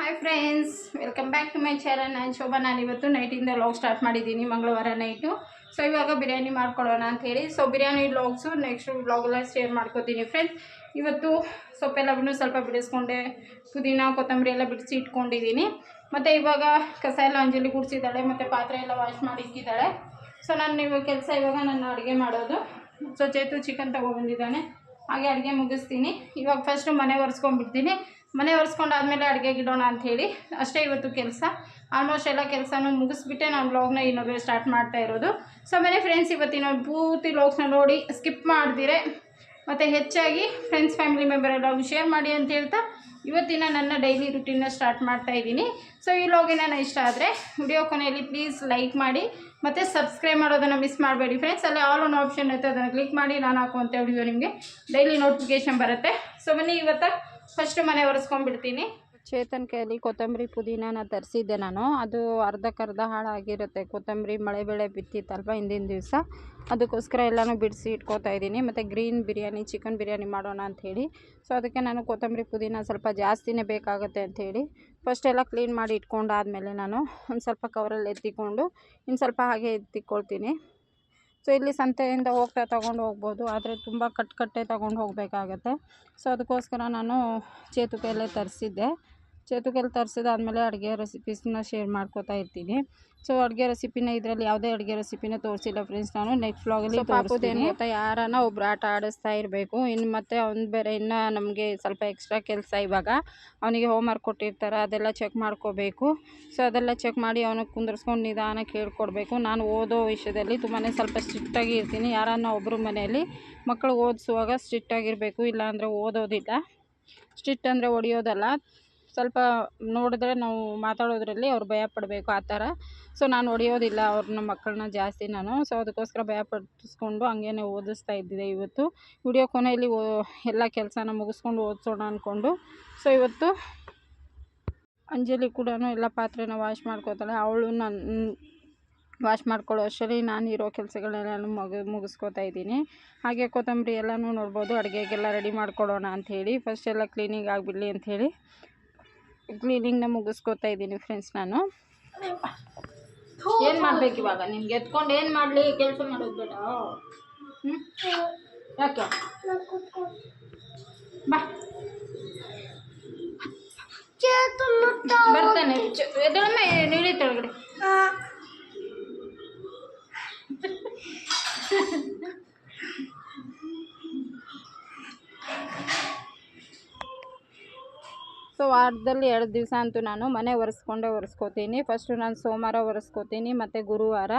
Hi friends welcome back to my channel ನಾನು ಶೋಭಾ, ನಾನು ಇವತ್ತು ನೈಟಿಂದ ಲಾಗ್ ಸ್ಟಾರ್ಟ್ ಮಾಡಿದ್ದೀನಿ, ಮಂಗಳವಾರ ನೈಟು ಸೊ ಇವಾಗ ಬಿರಿಯಾನಿ ಮಾಡ್ಕೊಳ್ಳೋಣ ಹೇಳಿ. ಸೊ ಬಿರಿಯಾನಿ ಲಾಗ್ಸು ನೆಕ್ಸ್ಟ್ ವ್ಲಾಗೆಲ್ಲ ಶೇರ್ ಮಾಡ್ಕೋತೀನಿ ಫ್ರೆಂಡ್ಸ್ ಇವತ್ತು ಸೊಪ್ಪೆಲ್ಲವನ್ನು ಸ್ವಲ್ಪ ಬಿಡಿಸ್ಕೊಂಡೆ, ಪುದೀನ, ಕೊತ್ತಂಬರಿ ಎಲ್ಲ ಬಿಡಿಸಿ ಇಟ್ಕೊಂಡಿದ್ದೀನಿ. ಮತ್ತು ಇವಾಗ ಕಸ ಎಲ್ಲ ಅಂಜಲಿ ಗುಡಿಸಿದ್ದಾಳೆ, ಮತ್ತು ಪಾತ್ರೆ ಎಲ್ಲ ವಾಶ್ ಮಾಡಿ ಇಕ್ಕಿದ್ದಾಳೆ. ಸೊ ನಾನು ಇವಾಗ ಕೆಲಸ ಇವಾಗ ನಾನು ಅಡುಗೆ ಮಾಡೋದು. ಸೊ ಚೇತು ಚಿಕನ್ ತೊಗೊಬಂದಿದ್ದಾನೆ ಹಾಗೆ ಅಡುಗೆ ಮುಗಿಸ್ತೀನಿ. ಇವಾಗ ಫಸ್ಟು ಮನೆ ಒರೆಸ್ಕೊಂಡ್ಬಿಡ್ತೀನಿ. ಮನೆ ಒರೆಸ್ಕೊಂಡಾದ್ಮೇಲೆ ಅಡುಗೆಗೆ ಇಡೋಣ ಅಂಥೇಳಿ ಅಷ್ಟೇ ಇವತ್ತು ಕೆಲಸ. ಆಲ್ಮೋಸ್ಟ್ ಎಲ್ಲ ಕೆಲಸನೂ ಮುಗಿಸ್ಬಿಟ್ಟೆ. ನಾನು ಬ್ಲಾಗ್ನ ಇನ್ನೊಬ್ಬರು ಸ್ಟಾರ್ಟ್ ಮಾಡ್ತಾ ಇರೋದು. ಸೊ ಮನೆ ಫ್ರೆಂಡ್ಸ್ ಇವತ್ತಿನ ಪೂರ್ತಿ ಬ್ಲಾಗ್ಸ್ನ ನೋಡಿ ಸ್ಕಿಪ್ ಮಾಡಿದಿರೆ. ಮತ್ತು ಹೆಚ್ಚಾಗಿ ಫ್ರೆಂಡ್ಸ್ ಫ್ಯಾಮಿಲಿ ಮೆಂಬರ್ ಎಲ್ಲರಿಗೂ ಶೇರ್ ಮಾಡಿ ಅಂತ ಹೇಳ್ತಾ ಇವತ್ತಿನ ನನ್ನ ಡೈಲಿ ರುಟೀನ್ನ ಸ್ಟಾರ್ಟ್ ಮಾಡ್ತಾ ಇದ್ದೀನಿ. ಸೊ ಈ ಲಾಗಿನ ಇಷ್ಟ ಆದರೆ ವಿಡಿಯೋ ಕೊನೆಯಲ್ಲಿ ಪ್ಲೀಸ್ ಲೈಕ್ ಮಾಡಿ, ಮತ್ತು ಸಬ್ಸ್ಕ್ರೈಬ್ ಮಾಡೋದನ್ನು ಮಿಸ್ ಮಾಡಬೇಡಿ ಫ್ರೆಂಡ್ಸ್ ಅಲ್ಲಿ ಆಲ್ ಒನ್ ಆಪ್ಷನ್ ಇರುತ್ತೆ, ಅದನ್ನು ಕ್ಲಿಕ್ ಮಾಡಿ, ನಾನು ಹಾಕುವಂಥ ವಿಡಿಯೋ ನಿಮಗೆ ಡೈಲಿ ನೋಟಿಫಿಕೇಷನ್ ಬರುತ್ತೆ. ಸೊ ಬನ್ನಿ ಇವತ್ತು. ಫಸ್ಟು ಮನೆ ಒರೆಸ್ಕೊಂಡ್ಬಿಡ್ತೀನಿ. ಚೇತನ್ ಕೈಯಲ್ಲಿ ಕೊತ್ತಂಬರಿ ಪುದೀನಾನ ತರಿಸಿದ್ದೆ ನಾನು. ಅದು ಅರ್ಧಕ್ಕರ್ಧ ಹಾಳಾಗಿರುತ್ತೆ ಕೊತ್ತಂಬರಿ ಮಳೆ ಬೆಳೆ ಬಿತ್ತಿತ್ತಲ್ವ ಹಿಂದಿನ ದಿವಸ. ಅದಕ್ಕೋಸ್ಕರ ಎಲ್ಲನೂ ಬಿಡಿಸಿ ಇಟ್ಕೋತಾ ಇದ್ದೀನಿ. ಮತ್ತು ಗ್ರೀನ್ ಬಿರಿಯಾನಿ, ಚಿಕನ್ ಬಿರಿಯಾನಿ ಮಾಡೋಣ ಅಂಥೇಳಿ ಸೊ ಅದಕ್ಕೆ ನಾನು ಕೊತ್ತಂಬರಿ ಪುದೀನ ಸ್ವಲ್ಪ ಜಾಸ್ತಿನೇ ಬೇಕಾಗುತ್ತೆ ಅಂಥೇಳಿ ಫಸ್ಟ್ ಎಲ್ಲ ಕ್ಲೀನ್ ಮಾಡಿ ಇಟ್ಕೊಂಡಾದಮೇಲೆ ನಾನು ಒಂದು ಸ್ವಲ್ಪ ಕವರಲ್ಲಿ ಎತ್ತಿಕೊಂಡು ಇನ್ನು ಸ್ವಲ್ಪ ಹಾಗೆ ಎತ್ತಿಕೊಳ್ತೀನಿ. ಸೊ ಇಲ್ಲಿ ಸಂತೆಯಿಂದ ಹೋಗ್ತಾ ತೊಗೊಂಡು ಹೋಗ್ಬೋದು. ಆದರೆ ತುಂಬ ಕಟ್ಟುಕಟ್ಟೆ ತಗೊಂಡು ಹೋಗಬೇಕಾಗತ್ತೆ. ಸೊ ಅದಕ್ಕೋಸ್ಕರ ನಾನು ಚೇತುಕೆಯಲ್ಲೇ ತರಿಸಿದ್ದೆ. ಚೇತುಕೆಯಲ್ಲಿ ತರಿಸಿದಾದ್ಮೇಲೆ ಅಡುಗೆ ರೆಸಿಪೀಸ್ನ ಶೇರ್ ಮಾಡ್ಕೋತಾ ಇರ್ತೀನಿ. ಸೊ ಅಡುಗೆ ರೆಸಿಪಿನ ಇದರಲ್ಲಿ ಯಾವುದೇ ಅಡುಗೆ ರೆಸಿಪಿನ ತೋರಿಸಿಲ್ಲ ಫ್ರೆಂಡ್ಸ್ ನಾನು ನೆಕ್ಸ್ಟ್ ವ್ಲಾಗಲ್ಲಿ ತೋರಿಸ್ತೀನಿ. ಮತ್ತು ಯಾರನ್ನ ಒಬ್ರು ಆಟ ಆಡಿಸ್ತಾ ಇರಬೇಕು. ಇನ್ನು ಮತ್ತೆ ಅವ್ನು ಬೇರೆ ಇನ್ನು ನಮಗೆ ಸ್ವಲ್ಪ ಎಕ್ಸ್ಟ್ರಾ ಕೆಲಸ ಇವಾಗ. ಅವನಿಗೆ ಹೋಮ್ವರ್ಕ್ ಕೊಟ್ಟಿರ್ತಾರೆ ಅದೆಲ್ಲ ಚೆಕ್ ಮಾಡ್ಕೋಬೇಕು. ಸೊ ಅದೆಲ್ಲ ಚೆಕ್ ಮಾಡಿ ಅವನಿಗೆ ಕುಂದರ್ಸ್ಕೊಂಡು ನಿಧಾನಕ್ಕೆ ಹೇಳ್ಕೊಡ್ಬೇಕು ನಾನು ಓದೋ ವಿಷಯದಲ್ಲಿ ತುಂಬಾ ಸ್ವಲ್ಪ ಸ್ಟ್ರಿಕ್ಟಾಗಿ ಇರ್ತೀನಿ. ಯಾರನ್ನ ಒಬ್ಬರು ಮನೆಯಲ್ಲಿ ಮಕ್ಕಳು ಓದಿಸುವಾಗ ಸ್ಟ್ರಿಕ್ಟಾಗಿರಬೇಕು ಇಲ್ಲಾಂದರೆ ಓದೋದಿಲ್ಲ. ಸ್ಟ್ರಿಕ್ಟ್ ಅಂದರೆ ಹೊಡಿಯೋದಲ್ಲ ಸ್ವಲ್ಪ ನೋಡಿದ್ರೆ ನಾವು ಮಾತಾಡೋದ್ರಲ್ಲಿ ಅವ್ರು ಭಯ ಪಡಬೇಕು ಆ ಥರ. ಸೊ ನಾನು ಹೊಡಿಯೋದಿಲ್ಲ ಅವ್ರನ್ನ ಮಕ್ಕಳನ್ನ ಜಾಸ್ತಿ ನಾನು. ಸೊ ಅದಕ್ಕೋಸ್ಕರ ಭಯ ಪಡಿಸ್ಕೊಂಡು ಹಂಗೇನೆ ಓದಿಸ್ತಾ ಇದ್ದಿದ್ದೆ ಇವತ್ತು. ವಿಡಿಯೋ ಕೊನೆಯಲ್ಲಿ ಓ, ಎಲ್ಲ ಕೆಲಸನ ಮುಗಿಸ್ಕೊಂಡು ಓದಿಸೋಣ ಅಂದ್ಕೊಂಡು ಸೊ ಇವತ್ತು ಅಂಜಲಿ ಕೂಡ ಎಲ್ಲ ಪಾತ್ರೆನ ವಾಶ್ ಮಾಡ್ಕೋತಾಳೆ. ಅವಳು ನನ್ನ ವಾಶ್ ಮಾಡ್ಕೊಳ್ಳೋ ಅಷ್ಟರಲ್ಲಿ ನಾನು ಇರೋ ಕೆಲಸಗಳೆಲ್ಲ ಮಗು, ಮುಗಿಸ್ಕೋತಾ ಇದ್ದೀನಿ. ಹಾಗೆ ಕೊತ್ತಂಬರಿ ಎಲ್ಲನೂ ನೋಡ್ಬೋದು. ಅಡುಗೆಗೆಲ್ಲ ರೆಡಿ ಮಾಡ್ಕೊಳ್ಳೋಣ ಅಂಥೇಳಿ. ಫಸ್ಟ್ ಎಲ್ಲ ಕ್ಲೀನಿಂಗ್ ಆಗಿಬಿಡಲಿ ಅಂಥೇಳಿ. ಕ್ಲೀನಿಂಗ್ನ ಮುಗಿಸ್ಕೊತಾ ಇದ್ದೀನಿ ಫ್ರೆಂಡ್ಸ್ ನಾನು. ಏನು ಮಾಡ್ಬೇಕು ಇವಾಗ? ನಿಮ್ಗೆ ಎತ್ಕೊಂಡು ಏನು ಮಾಡಲಿ? ಕೆಲಸ ಮಾಡೋದು ಬೇಡ ಹ್ಞೂ ಯಾಕೆ? ಬಾ. ಬರ್ತಾನೆ. ಎದೊಮ್ಮೆ ನೀಡಿ ಕೆಳಗಡೆ ಸೊ ವಾರದಲ್ಲಿ ಎರಡು ದಿವಸ ಅಂತೂ ನಾನು ಮನೆ ಒರೆಸ್ಕೊಂಡೇ ಒರೆಸ್ಕೋತೀನಿ. ಫಸ್ಟು ನಾನು ಸೋಮವಾರ ಒರೆಸ್ಕೋತೀನಿ ಮತ್ತು ಗುರುವಾರ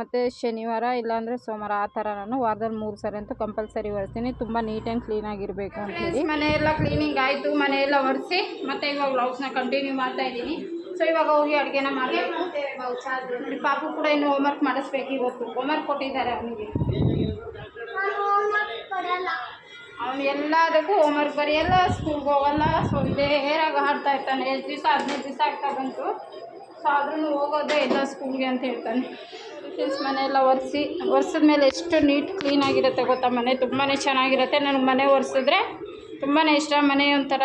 ಮತ್ತು ಶನಿವಾರ ಇಲ್ಲಾಂದರೆ ಸೋಮವಾರ ಆ ಥರ ನಾನು ವಾರದಲ್ಲಿ ಮೂರು ಸರಿ ಅಂತೂ ಕಂಪಲ್ಸರಿ ಒರೆಸ್ತೀನಿ. ತುಂಬ ನೀಟ್ ಆ್ಯಂಡ್ ಕ್ಲೀನಾಗಿರಬೇಕು ಅಂತೇಳಿ ಮನೆಯೆಲ್ಲ ಕ್ಲೀನಿಂಗ್ ಆಯಿತು. ಮನೆಯೆಲ್ಲ ಒರೆಸಿ ಮತ್ತು ಇವಾಗ ಬ್ಲೌಸ್ನ ಕಂಟಿನ್ಯೂ ಮಾಡ್ತಾ ಇದ್ದೀನಿ. ಸೊ ಇವಾಗ ಹೋಗಿ ಅಡುಗೆನ ಮಾಡಿ ನೋಡಿ ಪಾಪು ಕೂಡ ಇನ್ನು ಹೋಮ್ವರ್ಕ್ ಮಾಡಿಸ್ಬೇಕು ಇವತ್ತು ಹೋಮ್ವರ್ಕ್ ಕೊಟ್ಟಿದ್ದಾರೆ ಅವನಿಗೆ. ಅವನು ಎಲ್ಲದಕ್ಕೂ ಹೋಮ್ವರ್ಕ್ ಬರೆಯಲ್ಲ ಸ್ಕೂಲ್ಗೆ ಹೋಗಲ್ಲ ಸೊ ಇದೇ ಹೇರಾಗ ಆಡ್ತಾ ಇರ್ತಾನೆ. ಎಷ್ಟು ದಿವಸ, ಹದಿನೈದು ದಿವಸ ಆಗ್ತಾ ಬಂತು. ಸೊ ಆದ್ರೂ ಹೋಗೋದೇ ಇಲ್ಲ ಸ್ಕೂಲ್ಗೆ ಅಂತ ಹೇಳ್ತಾನೆ. ಫ್ರೆಂಡ್ಸ್ ಮನೆಯೆಲ್ಲ ಒರೆಸಿ, ಒರೆಸಿದ ಮೇಲೆ ಎಷ್ಟು ನೀಟ್ ಕ್ಲೀನಾಗಿರುತ್ತೆ ಗೊತ್ತಾ ಮನೆ? ತುಂಬಾ ಚೆನ್ನಾಗಿರುತ್ತೆ. ನನಗೆ ಮನೆ ಒರೆಸಿದ್ರೆ ತುಂಬಾ ಇಷ್ಟ. ಮನೆ ಒಂಥರ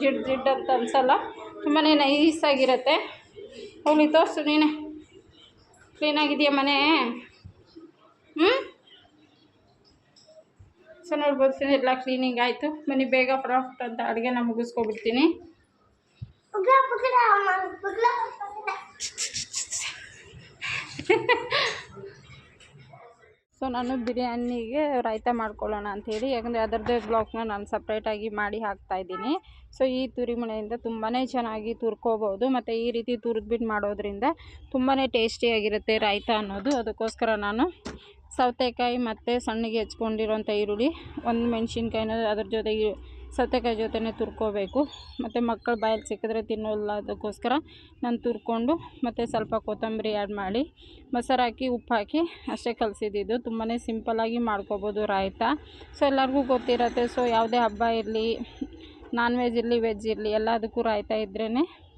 ಜಿಡ್ ಜಿಡ್ ಅಂತ ಅನಿಸಲ್ಲ. ತುಂಬಾ ನೈಸಾಗಿರುತ್ತೆ ಹೋಗ್ಲಿ ತೋರಿಸು ನೀನೆ. ಕ್ಲೀನಾಗಿದೆಯಾ ಮನೆ? ಹ್ಞೂ ಸೊ ನೋಡ್ಬೋದು ಫ್ರೆಂಡ್ ಎಲ್ಲ ಕ್ಲೀನಿಂಗ್ ಆಯಿತು. ಮನೆ ಬೇಗ ಫಟಾಫಟ್ ಅಂತ ಅಡುಗೆನ ಮುಗಿಸ್ಕೊಬಿಡ್ತೀನಿ. ಸೊ ನಾನು ಬಿರಿಯಾನಿಗೆ ರಾಯ್ತ ಮಾಡ್ಕೊಳ್ಳೋಣ ಅಂಥೇಳಿ ಯಾಕಂದರೆ ಅದರದೇ ಬ್ಲಾಕ್ನ ನಾನು ಸಪ್ರೇಟಾಗಿ ಮಾಡಿ ಹಾಕ್ತಾಯಿದ್ದೀನಿ ಸೊ ಈ ತುರಿಮಣೆಯಿಂದ ತುಂಬಾ ಚೆನ್ನಾಗಿ ತುರ್ಕೋಬೋದು ಮತ್ತು ಈ ರೀತಿ ತುರಿದ್ಬಿಟ್ಟು ಮಾಡೋದ್ರಿಂದ ತುಂಬಾ ಟೇಸ್ಟಿಯಾಗಿರುತ್ತೆ ರಾಯ್ತ ಅನ್ನೋದು. ಅದಕ್ಕೋಸ್ಕರ ನಾನು ಸೌತೆಕಾಯಿ ಮತ್ತು ಸಣ್ಣಗೆ ಹೆಚ್ಕೊಂಡಿರೋಂಥ ಈರುಳ್ಳಿ. ಒಂದು ಮೆಣಸಿನ್ಕಾಯಿನ ಅದ್ರ ಜೊತೆ ಸೌತೆಕಾಯಿ ಜೊತೆನೇ ತುರ್ಕೋಬೇಕು. ಮತ್ತು ಮಕ್ಕಳು ಬಾಯಲ್ಲಿ ಸಿಕ್ಕಿದ್ರೆ ತಿನ್ನೋಲ್ಲ ಅದಕ್ಕೋಸ್ಕರ ನಾನು ತುರ್ಕೊಂಡು ಮತ್ತು ಸ್ವಲ್ಪ ಕೊತ್ತಂಬರಿ ಆ್ಯಡ್ ಮಾಡಿ, ಮೊಸರು ಹಾಕಿ, ಉಪ್ಪು ಹಾಕಿ ಅಷ್ಟೇ ಕಲಸಿದ್ದು. ತುಂಬಾ ಸಿಂಪಲ್ಲಾಗಿ ಮಾಡ್ಕೋಬೋದು ರಾಯ್ತ. ಸೊ ಎಲ್ಲರಿಗೂ ಗೊತ್ತಿರತ್ತೆ ಸೊ ಯಾವುದೇ ಹಬ್ಬ ಇರಲಿ ನಾನ್ ವೆಜ್ ಇರಲಿ ವೆಜ್ ಇರಲಿ, ಎಲ್ಲದಕ್ಕೂ ರಾಯ್ತಾ ಇದ್ರೇ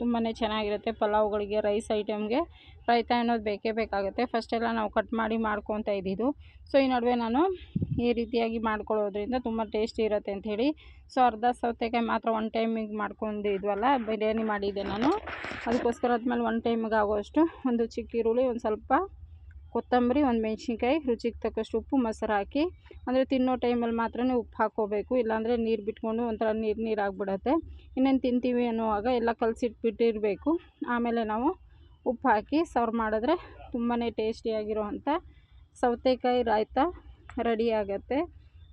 ತುಂಬಾ ಚೆನ್ನಾಗಿರುತ್ತೆ ಪಲಾವ್ಗಳಿಗೆ ರೈಸ್ ಐಟಮ್ಗೆ ರಾಯ್ತ ಅನ್ನೋದು ಬೇಕೇ ಬೇಕಾಗುತ್ತೆ. ಫಸ್ಟೆಲ್ಲ ನಾವು ಕಟ್ ಮಾಡಿ ಮಾಡ್ಕೊತಾ ಇದ್ದಿದ್ದು. ಸೊ ಈ ನಡುವೆ ನಾನು ಈ ರೀತಿಯಾಗಿ ಮಾಡ್ಕೊಳ್ಳೋದ್ರಿಂದ ತುಂಬ ಟೇಸ್ಟಿ ಇರುತ್ತೆ ಅಂಥೇಳಿ ಸೊ ಅರ್ಧ ಸೌತೆಕಾಯಿ ಮಾತ್ರ ಒನ್ ಟೈಮಿಗೆ ಮಾಡ್ಕೊಂಡಿದ್ವಲ್ಲ ಬಿರಿಯಾನಿ ಮಾಡಿದ್ದೆ ನಾನು. ಅದಕ್ಕೋಸ್ಕರ ಆದಮೇಲೆ ಒನ್ ಟೈಮಿಗೆ ಆಗೋಷ್ಟು ಒಂದು ಚಿಕ್ಕ ಈರುಳ್ಳಿ, ಒಂದು ಸ್ವಲ್ಪ ಕೊತ್ತಂಬರಿ, ಒಂದು ಮೆಣಸಿನ್ಕಾಯಿ, ರುಚಿಗೆ ತಕ್ಕಷ್ಟು ಉಪ್ಪು, ಮೊಸರು ಹಾಕಿ, ಅಂದರೆ ತಿನ್ನೋ ಟೈಮಲ್ಲಿ ಮಾತ್ರ ಉಪ್ಪು ಹಾಕ್ಕೋಬೇಕು. ಇಲ್ಲಾಂದರೆ ನೀರು ಬಿಟ್ಕೊಂಡು ಒಂಥರ ನೀರು ನೀರು ಆಗಿಬಿಡತ್ತೆ. ಇನ್ನೇನು ತಿಂತೀವಿ ಅನ್ನುವಾಗ ಎಲ್ಲ ಕಲಸಿಟ್ಬಿಟ್ಟಿರಬೇಕು. ಆಮೇಲೆ ನಾವು ಉಪ್ಪು ಹಾಕಿ ಸರ್ವ್ ಮಾಡಿದ್ರೆ ತುಂಬಾ ಟೇಸ್ಟಿಯಾಗಿರುವಂಥ ಸೌತೆಕಾಯಿ ರಾಯ್ತ ರೆಡಿ ಆಗುತ್ತೆ.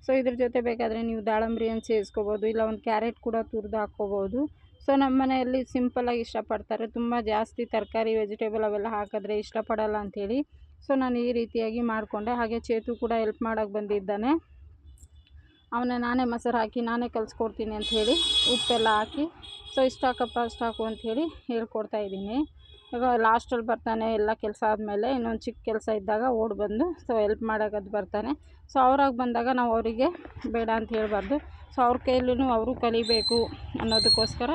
ಸೊ, ಇದ್ರ ಜೊತೆ ಬೇಕಾದರೆ ನೀವು ದಾಳಂಬ್ರಿಯನ್ನು ಸೇರಿಸ್ಕೋಬೋದು, ಇಲ್ಲ ಒಂದು ಕ್ಯಾರೆಟ್ ಕೂಡ ತುರಿದು ಹಾಕ್ಕೋಬೋದು. ಸೊ ನಮ್ಮ ಮನೆಯಲ್ಲಿ ಸಿಂಪಲಾಗಿ ಇಷ್ಟಪಡ್ತಾರೆ. ತುಂಬ ಜಾಸ್ತಿ ತರಕಾರಿ, ವೆಜಿಟೇಬಲ್ ಅವೆಲ್ಲ ಹಾಕಿದ್ರೆ ಇಷ್ಟಪಡಲ್ಲ ಅಂಥೇಳಿ ಸೊ, ನಾನು ಈ ರೀತಿಯಾಗಿ ಮಾಡಿಕೊಂಡೆ. ಹಾಗೆ ಚೇತು ಕೂಡ ಹೆಲ್ಪ್ ಮಾಡೋಕ್ಕೆ ಬಂದಿದ್ದಾನೆ. ಅವನ ನಾನೇ ಮೊಸರು ಹಾಕಿ ನಾನೇ ಕಲಿಸ್ಕೊಡ್ತೀನಿ ಅಂಥೇಳಿ ಉಪ್ಪೆಲ್ಲ ಹಾಕಿ, ಸೊ, ಇಷ್ಟು ಹಾಕಪ್ಪ ಅಷ್ಟು ಹಾಕು ಅಂಥೇಳಿ ಹೇಳ್ಕೊಡ್ತಾ ಇದ್ದೀನಿ. ಇವಾಗ ಲಾಸ್ಟಲ್ಲಿ ಬರ್ತಾನೆ ಎಲ್ಲ ಕೆಲಸ ಆದಮೇಲೆ ಇನ್ನೊಂದು ಚಿಕ್ಕ ಕೆಲಸ ಇದ್ದಾಗ ಓಡಿ ಬಂದು ಸೊ ಎಲ್ಪ್ ಮಾಡೋಕ್ಕದು ಬರ್ತಾನೆ. ಸೊ ಅವ್ರಾಗಿ ಬಂದಾಗ ನಾವು ಅವರಿಗೆ ಬೇಡ ಅಂತ ಹೇಳಬಾರ್ದು. ಸೊ ಅವ್ರ ಕೈಲೂ ಅವರು ಕಲಿಬೇಕು ಅನ್ನೋದಕ್ಕೋಸ್ಕರ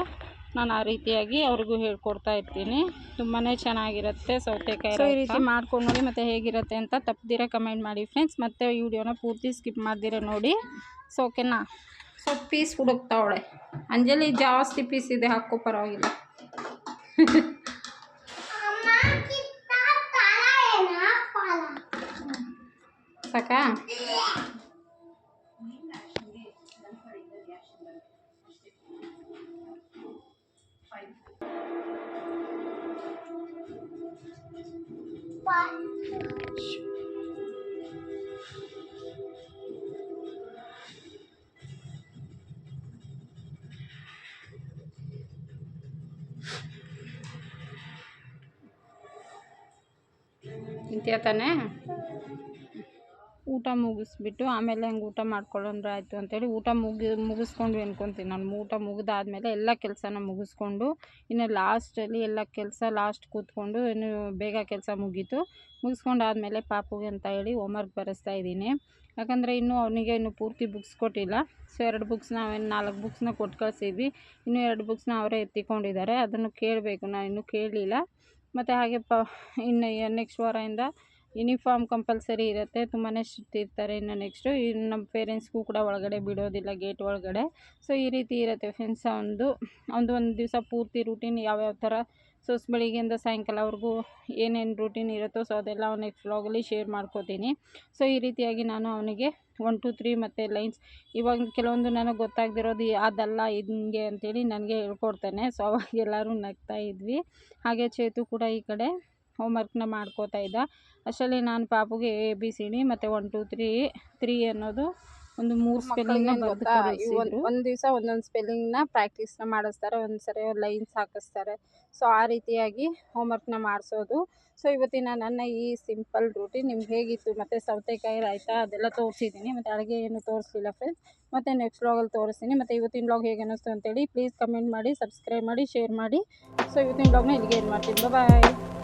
ನಾನು ಆ ರೀತಿಯಾಗಿ ಅವ್ರಿಗೂ ಹೇಳ್ಕೊಡ್ತಾ ಇರ್ತೀನಿ. ತುಂಬಾ ಚೆನ್ನಾಗಿರುತ್ತೆ ಸೌತೆಕಾಯಿ ಸೊ ಈ ರೀತಿ ಮಾಡ್ಕೊಂಡು ನೋಡಿ ಮತ್ತು ಹೇಗಿರುತ್ತೆ ಅಂತ ತಪ್ಪದಿರ ಕಮೆಂಟ್ ಮಾಡಿ ಫ್ರೆಂಡ್ಸ್ ಮತ್ತು ವಿಡಿಯೋನ ಪೂರ್ತಿ ಸ್ಕಿಪ್ ಮಾಡ್ದಿರ ನೋಡಿ. ಸೊ ಓಕೆನಾ ಸೊ ಪೀಸ್ ಹುಡುಕ್ತಾವಳೆ. ಅಂಜಲಿ ಜಾಸ್ತಿ ಪೀಸ್ ಇದೆ ಹಾಕೋ ಪರವಾಗಿಲ್ಲ. ಸಾಕಾ ತಿಂತೀಯ ತಾನೇ ಊಟ ಮುಗಿಸ್ಬಿಟ್ಟು ಆಮೇಲೆ ಹಂಗೆ ಊಟ ಮಾಡ್ಕೊಳ್ಳೋಂದ್ರೆ ಆಯಿತು ಅಂತೇಳಿ ಊಟ ಮುಗಿ ಮುಗಿಸ್ಕೊಂಡ್ವಿ ಅಂದ್ಕೊಂತೀನಿ ನಾನು ಊಟ ಮುಗಿದಾದ್ಮೇಲೆ ಎಲ್ಲ ಕೆಲಸನ ಮುಗಿಸ್ಕೊಂಡು ಇನ್ನು ಲಾಸ್ಟಲ್ಲಿ ಎಲ್ಲ ಕೆಲಸ ಲಾಸ್ಟ್ ಕೂತ್ಕೊಂಡು ಇನ್ನು ಬೇಗ ಕೆಲಸ ಮುಗೀತು. ಮುಗಿಸ್ಕೊಂಡಾದ್ಮೇಲೆ ಪಾಪುಗೆ ಅಂತ ಹೇಳಿ ಹೋಮ್ವರ್ಕ್ ಬರೆಸ್ತಾ ಇದ್ದೀನಿ. ಯಾಕಂದರೆ ಇನ್ನೂ ಅವನಿಗೆ ಇನ್ನೂ ಪೂರ್ತಿ ಬುಕ್ಸ್ ಕೊಟ್ಟಿಲ್ಲ. ಸೊ ಎರಡು ಬುಕ್ಸ್ನ ಅವನು ನಾಲ್ಕು ಬುಕ್ಸ್ನ ಕೊಟ್ಟು ಕಳಿಸಿದ್ವಿ. ಇನ್ನೂ ಎರಡು ಬುಕ್ಸ್ನ ಅವರೇ ಎತ್ತಿಕೊಂಡಿದ್ದಾರೆ. ಅದನ್ನು ಕೇಳಬೇಕು. ನಾನು ಇನ್ನೂ ಕೇಳಲಿಲ್ಲ. ಮತ್ತು ಹಾಗೆ ಪ, ಇನ್ನು ನೆಕ್ಸ್ಟ್ ವಾರದಿಂದ ಯೂನಿಫಾರ್ಮ್ ಕಂಪಲ್ಸರಿ ಇರುತ್ತೆ ತುಂಬಾ ಸ್ಟ್ರಿಕ್ಟ್ ಇರ್ತಾರೆ ಇನ್ನು ನೆಕ್ಸ್ಟು. ಇನ್ನು ನಮ್ಮ ಪೇರೆಂಟ್ಸ್ಗೂ ಕೂಡ ಒಳಗಡೆ ಬಿಡೋದಿಲ್ಲ, ಗೇಟ್ ಒಳಗಡೆ. ಸೊ, ಈ ರೀತಿ ಇರುತ್ತೆ ಫ್ರೆಂಡ್ಸ್ ಒಂದು ಒಂದು ಒಂದು ದಿವಸ ಪೂರ್ತಿ ರೂಟೀನ್ ಯಾವ್ಯಾವ ಥರ ಸೊ ಬೆಳಿಗ್ಗೆಯಿಂದ ಸಾಯಂಕಾಲವರೆಗೂ ಏನೇನು ರೂಟೀನ್ ಇರುತ್ತೋ ಸೊ, ಅದೆಲ್ಲ ನೆಕ್ಸ್ಟ್ ವ್ಲಾಗಲ್ಲಿ ಶೇರ್ ಮಾಡ್ಕೋತೀನಿ. ಸೊ, ಈ ರೀತಿಯಾಗಿ ನಾನು ಅವನಿಗೆ ಒನ್ ಟು ತ್ರೀ ಮತ್ತು ಲೈನ್ಸ್ ಇವಾಗ ಕೆಲವೊಂದು ನನಗೆ ಗೊತ್ತಾಗದಿರೋದು ಅದಲ್ಲ, ಹಿಂಗೆ ಅಂತೇಳಿ ನನಗೆ ಹೇಳ್ಕೊಡ್ತೇನೆ. ಸೊ, ಅವಾಗ ಎಲ್ಲರೂ ನಗ್ತಾ ಇದ್ವಿ. ಹಾಗೆ ಚೇತು ಕೂಡ ಈ ಕಡೆ ಹೋಮ್ವರ್ಕ್ನ ಮಾಡ್ಕೋತಾ ಇದ್ದ. ಅಷ್ಟರಲ್ಲಿ ನಾನು ಪಾಪುಗೆ ಎ ಬಿ ಸಿ ಡಿ ಮತ್ತು ಒನ್ ಟು ತ್ರೀ ತ್ರೀ ಅನ್ನೋದು ಒಂದು ಮೂರು ಸ್ಪೆಲ್ಲಿಂಗ್ನ ಒಂದು ಒಂದು ದಿವಸ ಒಂದೊಂದು ಸ್ಪೆಲ್ಲಿಂಗ್ನ ಪ್ರಾಕ್ಟೀಸ್ನ ಮಾಡಿಸ್ತಾರೆ ಒಂದು ಸರಿ ಲೈನ್ಸ್ ಹಾಕಿಸ್ತಾರೆ. ಸೊ ಆ ರೀತಿಯಾಗಿ ಹೋಮ್ವರ್ಕ್ನ ಮಾಡಿಸೋದು. ಸೊ ಇವತ್ತಿನ ನನ್ನ ಈ ಸಿಂಪಲ್ ರೂಟೀನ್ ನಿಮ್ಗೆ ಹೇಗಿತ್ತು? ಮತ್ತು ಸೌತೆಕಾಯಿ ರಾಯ್ತ ಅದೆಲ್ಲ ತೋರಿಸಿದ್ದೀನಿ. ಮತ್ತು ಅಡುಗೆ ಏನು ತೋರಿಸಲಿಲ್ಲ ಫ್ರೆಂಡ್ಸ್ ಮತ್ತು ನೆಕ್ಸ್ಟ್ ವ್ಲಾಗಲ್ಲಿ ತೋರಿಸ್ತೀನಿ. ಮತ್ತು ಇವತ್ತಿನ ವ್ಲಾಗ್ ಹೇಗೆ ಅನ್ನಿಸ್ತು ಅಂತೇಳಿ ಪ್ಲೀಸ್ ಕಮೆಂಟ್ ಮಾಡಿ ಸಬ್ಸ್ಕ್ರೈಬ್ ಮಾಡಿ ಶೇರ್ ಮಾಡಿ. ಸೊ ಇವತ್ತಿನ ವ್ಲಾಗ್ನ ಇಲ್ಲಿಗೆ ಏನು ಮಾಡ್ತೀನಿ. ಬಾಯ್